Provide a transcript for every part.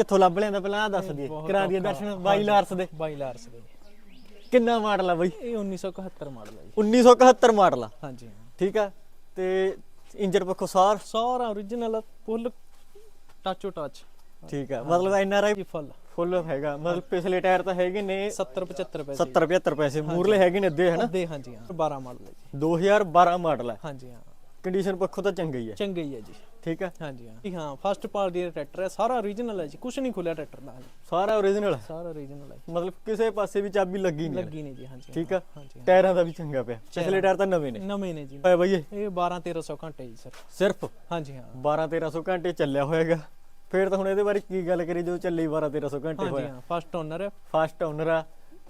ਕਿੱਥੋਂ ਲੱਭ ਲਿਆਂਦਾ ਪਹਿਲਾਂ ਆ ਦੱਸ ਦਈਏ ਕਰਾ ਦਈਏ। ਦਰਸ਼ਨ ਬਾਈ ਲਾਰਸ ਦੇ। ਬਾਈ ਲਾਰਸ ਦੇ। ਕਿੰਨਾ ਮਾਡਲ ਆ ਬਾਈ? ਇਹ 1971 ਮਾਡਲ ਹੈ ਜੀ। 1971 ਮਾਡਲ ਆ। ਹਾਂਜੀ ਹਾਂ। ਠੀਕ ਆ ਤੇ ਇੰਜਨ ਪੱਖੋਂ ਸਾਰ? ਸਾਰਾ origignal ਫੁੱਲ ਟੱਚੋ ਟੱਚ ਠੀਕ ਆ ਮਤਲਬ ਐਨ ਆਰ ਆਈ ਫੁੱਲ ਫੁੱਲ ਹੈਗਾ ਮਤਲਬ ਪਿਛਲੇ ਟਾਇਰ ਤਾਂ ਹੈਗੇ ਨੇ 70 75 ਪੈਸੇ। 70 75 ਪੈਸੇ ਮੂਰਲੇ ਹੈਗੇ ਨੇ ਅੱਧੇ ਹਨਾ? ਅੱਧੇ ਹਾਂਜੀ ਹਾਂ। 12 ਮਾਡਲ ਹੈ ਜੀ। 2012 ਮਾਡਲ ਆ। ਹਾਂਜੀ ਹਾਂ। ਕੰਡੀਸ਼ਨ ਪੱਖੋਂ ਤਾਂ ਚੰਗਾ ਹੀ ਹੈ ਚੰਗਾ ਹੀ ਹੈ ਜੀ। ਠੀਕ ਆ ਹਾਂਜੀ ਹਾਂ। ਜੀ ਹਾਂ ਫਸਟ ਪਾਰਟੀ ਦਾ ਟਰੈਕਟਰ ਹੈ ਸਾਰਾ origignal ਹੈ ਜੀ ਕੁਝ ਨਹੀਂ ਖੁੱਲਿਆ ਟਰੈਕਟਰ ਦਾ ਹਜੇ। ਸਾਰਾ ਓਰੀਜਨਲ ਸਾਰਾ origignal ਹੈ ਮਤਲਬ ਕਿਸੇ ਪਾਸੇ ਵੀ ਚਾਬੀ ਲੱਗੀ ਨਹੀਂ ਲੱਗੀ ਨਹੀਂ ਜੀ ਹਾਂਜੀ ਠੀਕ ਆ ਹਾਂਜੀ ਟਾਇਰਾਂ ਦਾ ਵੀ ਚੰਗਾ ਪਿਆ। ਪਿਛਲੇ ਟਾਇਰ ਤਾਂ ਨਵੇਂ ਨੇ। ਨਵੇਂ ਨੇ ਜੀ। ਹੋਇਆ ਬਾਈ ਇਹ ਇਹ 12 1300 ਘੰਟੇ ਜੀ ਸਰ ਸਿਰਫ? ਹਾਂਜੀ ਹਾਂ। 12 1300 ਘੰਟੇ ਚੱਲਿਆ ਹੋਏਗਾ ਫੇਰ ਤਾਂ ਹੁਣ ਇਹਦੇ ਬਾਰੇ ਕੀ ਗੱਲ ਕਰੀ ਜਦੋਂ ਚੱਲੇ 12 1300 ਘੰਟੇ ਹਾਂਜੀ ਹੋਇਆ। ਹਾਂ ਫਸਟ ਓਨਰ ਹੈ। ਫਸਟ ਓਨਰ ਆ।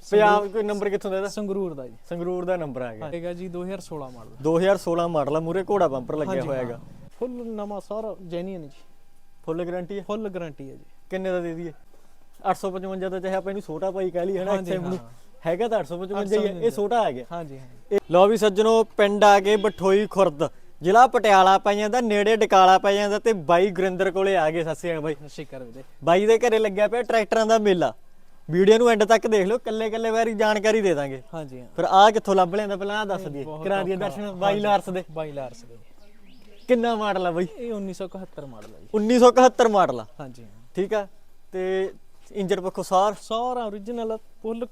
ਪੰਜਾਬ ਕੋਈ ਨੰਬਰ ਕਿੱਥੋਂ ਦਾ ਇਹਦਾ? ਸੰਗਰੂਰ ਦਾ ਜੀ। ਸੰਗਰੂਰ ਦਾ ਨੰਬਰ ਆ ਗਿਆ। ਹੈਗਾ ਜੀ 2016 ਮਾਡਲ। 2016 ਮਾਡਲ ਆ ਮੂਰੇ ਘੋੜਾ ਬੰਪਰ ਲੱਗਿਆ ਹੋਇਆਗਾ। ਫੁੱਲ ਨਵਾਂ ਸਾਰਾ ਜੈਨੂਇਨ ਜੀ। ਫੁੱਲ ਗਾਰੰਟੀ ਹੈ? ਫੁੱਲ ਗਾਰੰਟੀ ਹੈ ਜੀ। ਕਿੰਨੇ ਦਾ ਦੇ ਦਈਏ? 855 ਦਾ ਚਾਹੇ ਆਪਾਂ ਇਹਨੂੰ ਛੋਟਾ ਭਾਈ ਕਹਿ ਲਈ ਹਨਾ ਐਕਸਐਮ ਨੂੰ। ਹੈਗਾ ਤਾਂ 855 ਹੀ ਹੈ ਇਹ ਛੋਟਾ ਆ ਗਿਆ। ਹਾਂਜੀ ਹਾਂ ਲਓ ਵੀ ਸੱਜਣੋ ਪਿੰਡ ਆ ਕੇ ਬਠੋਈ ਖੁਰਦ। ਜ਼ਿਲ੍ਹਾ ਪਟਿਆਲਾ ਪੈ ਜਾਂਦਾ ਨੇੜੇ ਡਕਾਲਾ ਪੈ ਜਾਂਦਾ ਤੇ ਬਾਈ ਗੁਰਿੰਦਰ ਕੋਲੇ ਆ ਗਏ ਸੱਸੇ ਬਾਈ। ਸ਼ਿਕਰ ਵੀਰੇ। ਬਾਈ ਦੇ ਘਰੇ ਲੱਗਿਆ ਪਿਆ ਟਰੈਕਟਰਾਂ ਦਾ ਮੇਲਾ। ਵੀਡੀਓ ਨੂੰ ਐਂਡ ਤੱਕ ਦੇਖ ਲਿਓ ਕੱਲੇ ਕੱਲੇ ਵਾਰੀ ਜਾਣਕਾਰੀ ਦੇ ਦਾਂਗੇ। ਹਾਂਜੀ ਹਾਂ। ਫਿਰ ਆ ਕਿੱਥੋਂ ਲੱਭ ਲਿਆਂਦਾ ਪਹਿਲਾਂ ਆ ਦੱਸ ਦਈਏ। ਕਰਾ ਦਈਏ। ਦਰਸ਼ਨ ਬਾਈ ਲਾਰਸ ਦੇ। ਬਾਈ ਲਾਰਸ ਦੇ। ਕਿੰਨਾ ਮਾਡਲ ਆ ਬਾਈ? ਇਹ 1971 ਮਾਡਲ ਹੈ ਜੀ। 1971 ਮਾਡਲ ਆ। ਹਾਂਜੀ ਠੀਕ ਆ? ਤੇ ਇੰਜਨ ਪੱਖੋਂ ਸਾਰ? ਸਾਰਾ origignal ਫੁੱਲ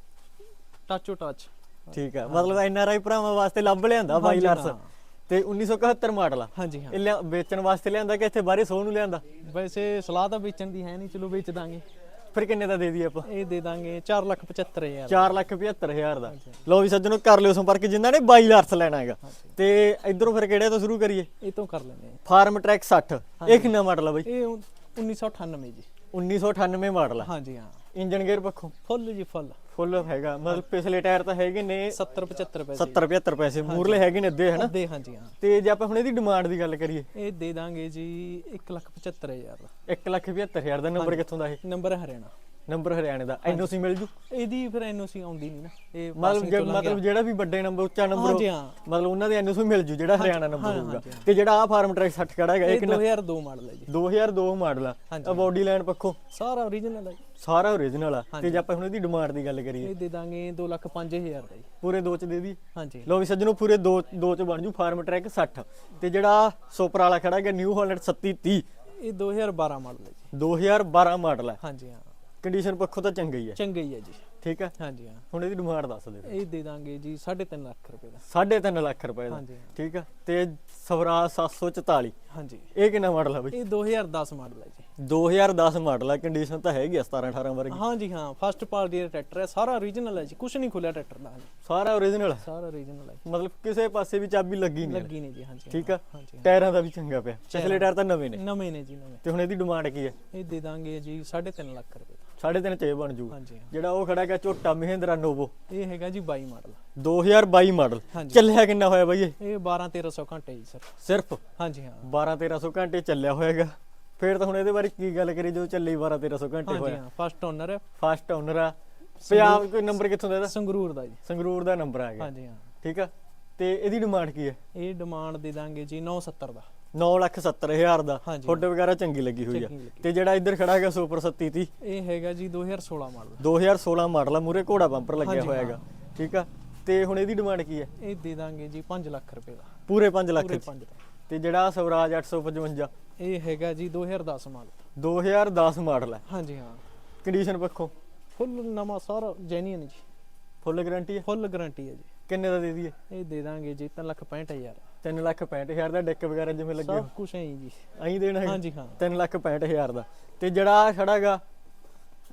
ਟੱਚੋ ਟੱਚ ਠੀਕ ਆ ਮਤਲਬ ਐਨ ਆਰ ਆਈ ਭਰਾਵਾਂ ਵਾਸਤੇ ਲੱਭ ਲਿਆਂਦਾ ਬਾਈ ਲਾਰਸ। ਤੇ 1971 ਮਾਡਲ ਆ। ਹਾਂਜੀ ਹਾਂ। ਇਹ ਵੇਚਣ ਵਾਸਤੇ ਲਿਆਂਦਾ ਕਿ ਇੱਥੇ ਬਾਹਰੇ ਸੋਹ ਨੂੰ ਲਿਆਂਦਾ? ਵੈਸੇ ਸਲਾਹ ਤਾਂ ਵੇਚਣ ਦੀ ਹੈ ਨਹੀਂ ਚਲੋ ਵੇਚ ਦਾਂਗੇ। ਫਿਰ ਕਿੰਨੇ ਦਾ ਦੇ ਦਈਏ ਆਪਾਂ? ਇਹ ਦੇ ਦਾਂਗੇ 475000 4 ਲੱਖ 75000 ਦਾ। ਲਓ ਵੀ ਸੱਜਣੋ ਕਰ ਲਿਓ ਸੰਪਰਕ ਜਿਨ੍ਹਾਂ ਨੇ 22 ਲਾਰਸ ਲੈਣਾ ਹੈਗਾ। ਤੇ ਇਧਰੋਂ ਫਿਰ ਕਿਹੜੇ ਤੋਂ ਸ਼ੁਰੂ ਕਰੀਏ? ਇਹ ਤੋਂ ਕਰ ਲੈਂਦੇ ਹਾਂ ਫਾਰਮ ਟਰੈਕ 60 ਇਹ ਕਿੰਨਾ ਮਾਡਲ ਆ ਬਾਈ। ਇਹ 1998 ਜੀ। 1998 ਮਾਡਲ ਆ। ਹਾਂਜੀ ਹਾਂ। ਇੰਜਨ ਗੇਅਰ ਪੱਖੋਂ? ਫੁੱਲ ਜੀ ਫੁੱਲ। ਫੁੱਲ ਹੈਗਾ। ਮਤਲਬ ਪਿਛਲੇ ਟਾਇਰ ਤਾਂ ਹੈਗੇ ਨੇ 70 75 ਪੈਸੇ। 70 75 ਪੈਸੇ। ਮੂਰਲੇ ਹੈਗੇ ਨੇ ਅੱਧੇ ਹਨਾ ਅੱਧੇ ਹਾਂਜੀ ਹਾਂ। ਤੇ ਜੇ ਆਪਾਂ ਹੁਣ ਇਹਦੀ ਡਿਮਾਂਡ ਦੀ ਗੱਲ ਕਰੀਏ। ਇਹ ਦੇ ਦਾਂਗੇ ਜੀ 175000 ਦਾ। 1 ਲੱਖ 75000 ਦਾ ਨੰਬਰ ਕਿੱਥੋਂ ਦਾ ਇਹ? ਨੰਬਰ ਹਰਿਆਣਾ। ਨੰਬਰ ਹਰਿਆਣੇ ਦਾ ਐਨਓਸੀ ਮਿਲ ਜੂ। ਇਹਦੀ ਫਿਰ ਐਨਓਸੀ ਆਉਂਦੀ ਨਹੀਂ ਨਾ ਇਹ ਮਤਲਬ ਮਤਲਬ ਜਿਹੜਾ ਵੀ ਵੱਡੇ ਨੰਬਰ ਉੱਚਾ ਨੰਬਰ ਹਾਂਜੀ ਹਾਂ। ਮਤਲਬ ਉਹਨਾਂ ਦੇ ਐਨਓਸੀ ਮਿਲ ਜੂ ਜਿਹੜਾ ਹਰਿਆਣਾ ਨੰਬਰ ਹੋਊਗਾ। ਤੇ ਜਿਹੜਾ ਆ ਫਾਰਮ ਟਰੈਕ 60 ਖੜਾ ਹੈਗਾ ਇਹ ਇਹ ਕਿੰਨਾ 2002 ਮਾਡਲ ਹੈ ਜੀ। 2002 ਮਾਡਲ ਆ। ਬਾਡੀ ਲਾਈਨ ਪੱਖੋਂ। ਸਾਰਾ origignal ਹੈ ਜੀ। ਸਾਰਾ ਓਰੀਜਨਲ ਆ। ਤੇ ਜੇ ਆਪਾਂ ਹੁਣ ਇਹਦੀ ਡਿਮਾਂਡ ਦੀ ਗੱਲ ਕਰੀਏ। ਇਹ ਦੇ ਦਾਂਗੇ 205000 ਦਾ ਜੀ। ਪੂਰੇ ਦੋ ਚ ਦੇ ਦੀ। ਹਾਂਜੀ। ਲੋ ਵੀ ਸੱਜਣੋ ਪੂਰੇ ਦੋ ਦੋ ਚ ਬਣ ਜੂ ਫਾਰਮ ਟਰੈਕ 60 ਤੇ ਜਿਹੜਾ ਸੁਪਰ ਵਾਲਾ ਖੜਾ ਹੈਗਾ ਨਿਊ ਹਾਲੈਂਡ 3730 ਇਹ 2012 ਮਾਡਲ ਹੈ ਜੀ। 2012 ਮਾਡਲ ਹੈ। ਹਾਂਜੀ ਹਾਂ। ਕੰਡੀਸ਼ਨ ਪੱਖੋਂ ਤਾਂ ਚੰਗਾ ਹੀ ਹੈ। ਚੰਗਾ ਹੀ ਹੈ ਜੀ। ਠੀਕ ਹੈ? ਹਾਂਜੀ ਹਾਂ। ਹੁਣ ਇਹਦੀ ਡਿਮਾਂਡ ਦੱਸ ਦੇ ਇਹ ਦੇ ਦਾਂਗੇ ਜੀ 3.5 ਲੱਖ ਰੁਪਏ ਦਾ। 3.5 ਲੱਖ ਰੁਪਏ ਦਾ। ਹਾਂਜੀ ਹਾਂ। ਠੀਕ ਹੈ? ਤੇ ਸਵਰਾਜ 744 ਹਾਂਜੀ। ਇਹ ਕਿੰਨਾ ਮਾਡਲ ਆ ਬਈ? ਇਹ 2010 ਮਾਡਲ ਹੈ ਜੀ। 2010 ਮਾਡਲ ਆ ਕੰਡੀਸ਼ਨ ਤਾਂ ਹੈਗੀ ਆ 17 18 ਵਰਗੀ। ਹਾਂਜੀ ਹਾਂ। ਫਸਟ ਪਾਰਟੀ ਦਾ ਟਰੈਕਟਰ ਹੈ ਸਾਰਾ origignal ਹੈ ਜੀ। ਕੁਝ ਨਹੀਂ ਖੁੱਲਿਆ ਟਰੈਕਟਰ ਦਾ ਹਜੇ। ਸਾਰਾ ਓਰੀਜਨਲ ਸਾਰਾ origignal ਹੈ ਮਤਲਬ ਕਿਸੇ ਪਾਸੇ ਵੀ ਚਾਬੀ ਲੱਗੀ ਨਹੀਂ ਲੱਗੀ ਨਹੀਂ ਜੀ ਹਾਂਜੀ ਠੀਕ ਆ? ਹਾਂਜੀ ਟਾਇਰਾਂ ਦਾ ਵੀ ਚੰਗਾ ਪਿਆ। ਪਿਛਲੇ ਟਾਇਰ ਤਾਂ ਨਵੇਂ ਨੇ। ਨਵੇਂ ਨੇ ਜੀ ਨਵੇਂ। ਤੇ ਹੁਣ ਇਹਦੀ ਡਿਮਾਂਡ ਕੀ ਹੈ? ਇਹ ਦੇ ਦਾਂਗੇ ਜੀ 3.5 ਲੱਖ ਰੁਪਏ। ਦਾ ਸਾਢੇ ਤਿੰਨ ਚ ਇਹ ਬਣ ਹਾਂਜੀ ਹਾਂ ਜਿਹੜਾ ਉਹ ਖੜਾ ਹੈਗਾ ਝੋਟਾ ਮਹਿੰਦਰਾ ਨੋਵੋ। ਇਹ ਹੈਗਾ ਜੀ 22 ਮਾਡਲ। 2022 ਮਾਡਲ। ਚੱਲਿਆ ਕਿੰਨਾ ਹੋਇਆ ਬਾਈ ਇਹ? ਇਹ 12 1300 ਘੰਟੇ ਜੀ ਸਰ ਸਿਰਫ? ਹਾਂਜੀ ਹਾਂ। 12 1300 ਘੰਟੇ ਚੱਲਿਆ ਹੋਏਗਾ ਫੇਰ ਤਾਂ ਹੁਣ ਇਹਦੇ ਬਾਰੇ ਕੀ ਗੱਲ ਕਰੀ ਜਦੋਂ ਚੱਲੇ 12 1300 ਘੰਟੇ ਹੋਇਆ। ਹਾਂ ਫਸਟ ਓਨਰ ਹੈ ਫਸਟ ਓਨਰ ਆ। ਪੰਜਾਬ ਕੋਈ ਨੰਬਰ ਕਿੱਥੋਂ ਦਾ ਇਹਦਾ? ਸੰਗਰੂਰ ਦਾ ਜੀ। ਸੰਗਰੂਰ ਦਾ ਨੰਬਰ ਆ ਗਿਆ। ਹਾਂਜੀ ਹਾਂ। ਠੀਕ ਆ? ਤੇ ਇਹਦੀ ਡਿਮਾਂਡ ਕੀ ਹੈ? ਇਹ ਡਿਮਾਂਡ ਦੇ ਦਾਂਗੇ ਜੀ 970 ਦਾ। 970000 ਦਾ। ਹਾਂਜੀ। ਫੁੱਟ ਵਗੈਰਾ ਚੰਗੀ ਲੱਗੀ ਹੋਈ ਆ। ਚੰਗੀ ਲੱਗੀ। ਤੇ ਜਿਹੜਾ ਇੱਧਰ ਖੜਾ ਹੈਗਾ ਸੁਪਰ 3730 ਇਹ ਹੈਗਾ ਜੀ 2016 ਮਾਡਲ। 2016 ਮਾਡਲ ਆ ਮੂਰੇ ਘੋੜਾ ਬੰਪਰ ਲੱਗਿਆ ਹਾਂਜੀ, ਹੋਇਆ ਹੈਗਾ। ਠੀਕ ਆ? ਤੇ ਹੁਣ ਇਹਦੀ ਡਿਮਾਂਡ ਕੀ ਹੈ ਇਹ ਦੇ ਦਾਂਗੇ ਜੀ 5 ਲੱਖ ਰੁਪਏ ਦਾ। ਪੂਰੇ 5 ਲੱਖ ਪੂਰੇ ਚ। 5 ਦਾ ਤੇ ਜਿਹੜਾ ਸਵਰਾਜ 855 ਇਹ ਹੈਗਾ ਜੀ 2010 ਮਾਡਲ। 2010 ਮਾਡਲ ਹੈ ਹਾਂਜੀ ਹਾਂ। ਕੰਡੀਸ਼ਨ ਪੱਖੋਂ ਫੁੱਲ ਨਵਾਂ ਸਾਰਾ ਜੈਨੂਇਨ ਜੀ। ਫੁੱਲ ਗਾਰੰਟੀ ਹੈ ਫੁੱਲ ਗਾਰੰਟੀ ਹੈ ਜੀ। ਕਿੰਨੇ ਦਾ ਦੇ ਦਈਏ? ਇਹ ਦੇ ਦਾਂਗੇ ਜੀ 3 ਲੱਖ 65000 3 ਲੱਖ 65000 ਦਾ ਡੈਕ ਵਗੈਰਾ ਜਿਵੇਂ ਲੱਗੇ ਸਭ ਕੁਝ ਹੈ ਜੀ। ਐਂ ਦੇਣਾ ਹੈਗਾ ਹਾਂਜੀ ਹਾਂ। 3 ਲੱਖ 65000 ਦਾ। ਤੇ ਜਿਹੜਾ ਆਹ ਖੜਾ ਹੈਗਾ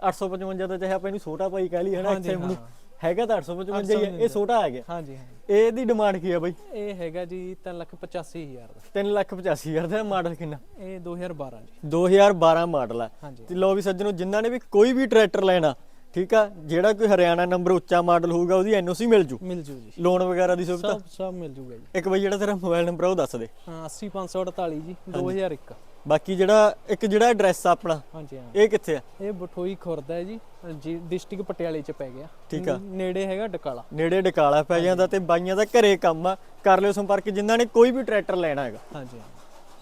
855 ਦਾ ਚਾਹੇ ਆਪਾਂ ਇਹਨੂੰ ਛੋਟਾ ਭਾਈ ਕਹਿ ਲਈ ਹਨਾ ਹਾਂਜੀ, XM ਨੂੰ ਹਾਂ। ਹੈਗਾ ਤਾਂ 855 ਹੀ ਹੈ ਇਹ ਛੋਟਾ ਆ ਗਿਆ ਹਾਂਜੀ ਹਾਂ। ਇਹਦੀ ਡਿਮਾਂਡ ਕੀ ਹੈ ਬਾਈ? ਇਹ ਹੈਗਾ ਜੀ 3 ਲੱਖ 85000 ਦਾ। 3 ਲੱਖ 85000 ਦਾ ਮਾਡਲ ਕਿੰਨਾ? ਇਹ 2012 ਜੀ। 2012 ਮਾਡਲ ਆ। ਤੇ ਲੋ ਵੀ ਸੱਜਣੋ ਜਿਨ੍ਹਾਂ ਨੇ ਵੀ ਕੋਈ ਵੀ ਟਰੈਕਟਰ ਲੈਣਾ ਠੀਕ ਆ? ਜਿਹੜਾ ਕੋਈ ਹਰਿਆਣਾ ਨੰਬਰ ਉੱਚਾ ਮਾਡਲ ਹੋਊਗਾ ਉਹਦੀ ਐਨਓਸੀ ਮਿਲ ਜੂ। ਮਿਲ ਜੂ ਜੀ। ਲੋਨ ਵਗੈਰਾ ਦੀ ਸੁਵਿਧਾ? ਸਭ ਸਭ ਮਿਲ ਜੂਗਾ ਜੀ। ਇੱਕ ਬਈ ਜਿਹੜਾ ਤੇਰਾ ਮੋਬਾਈਲ ਨੰਬਰ ਉਹ ਦੱਸ ਦੇ। ਹਾਂ 80548 ਜੀ 2001 ਬਾਕੀ ਜਿਹੜਾ ਇੱਕ ਜਿਹੜਾ ਐਡਰੈਸ ਆ ਆਪਣਾ ਹਾਂਜੀ ਹਾਂ। ਇਹ ਕਿੱਥੇ ਆ? ਇਹ ਬਠੋਈ ਖੁਰਦ ਹੈ ਜੀ ਜੀ ਡਿਸਟ੍ਰਿਕਟ ਪਟਿਆਲੇ ਚ ਪੈ ਗਿਆ। ਠੀਕ ਆ। ਨੇੜੇ ਹੈਗਾ ਡਕਾਲਾ। ਨੇੜੇ ਡਕਾਲਾ ਪੈ ਜਾਂਦਾ ਤੇ ਬਾਈਆਂ ਦਾ ਘਰੇ ਕੰਮ ਆ। ਕਰ ਲਿਓ ਸੰਪਰਕ ਜਿਨ੍ਹਾਂ ਨੇ ਕੋਈ ਵੀ ਟਰੈਕਟਰ ਲੈਣਾ ਹੈਗਾ। ਹਾਂਜੀ